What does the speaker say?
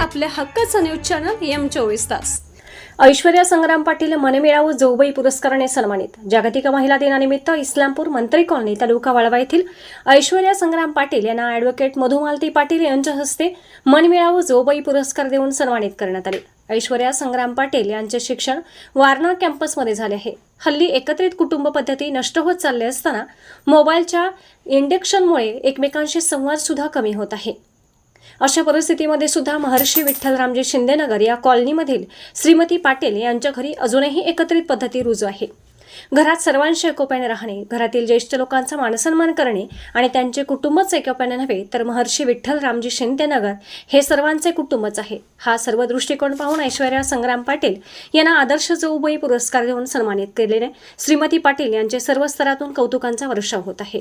आपल्या हक्काचं news channel M चोवीस तास. ऐश्वर्या संग्राम पाटील मनमिळावू जोबई पुरस्काराने सन्मानित. जागतिक महिला दिनानिमित्त इस्लामपूर मंत्री कॉलनी तालुका वाळवा येथील ऐश्वर्या संग्राम पाटील यांना ॲडव्होकेट मधुमालती पाटील यांच्या हस्ते मनमिळावू जोबई पुरस्कार देऊन सन्मानित करण्यात आले. ऐश्वर्या संग्राम पाटील यांचे शिक्षण वारणा कॅम्पसमध्ये झाले आहे. हल्ली एकत्रित कुटुंब पद्धती नष्ट होत चालले असताना मोबाईलच्या इंडक्शनमुळे एकमेकांशी संवाद सुद्धा कमी होत आहे. अशा परिस्थितीमध्ये सुद्धा महर्षी विठ्ठलरामजी शिंदेनगर या कॉलनीमधील श्रीमती पाटील यांच्या घरी अजूनही एकत्रित पद्धती रुजू आहे. घरात सर्वांशी एकोप्याने राहणे घरातील ज्येष्ठ लोकांचा मानसन्मान करणे आणि त्यांचे कुटुंबच एकोप्याने नव्हे तर महर्षी विठ्ठल रामजी शिंदेनगर हे सर्वांचे कुटुंबच आहे. हा सर्व दृष्टिकोन पाहून ऐश्वर्या संग्राम पाटील यांना आदर्श जोबई पुरस्कार देऊन सन्मानित केलेले श्रीमती पाटील यांचे सर्व स्तरातून कौतुकांचा वर्षाव होत आहे.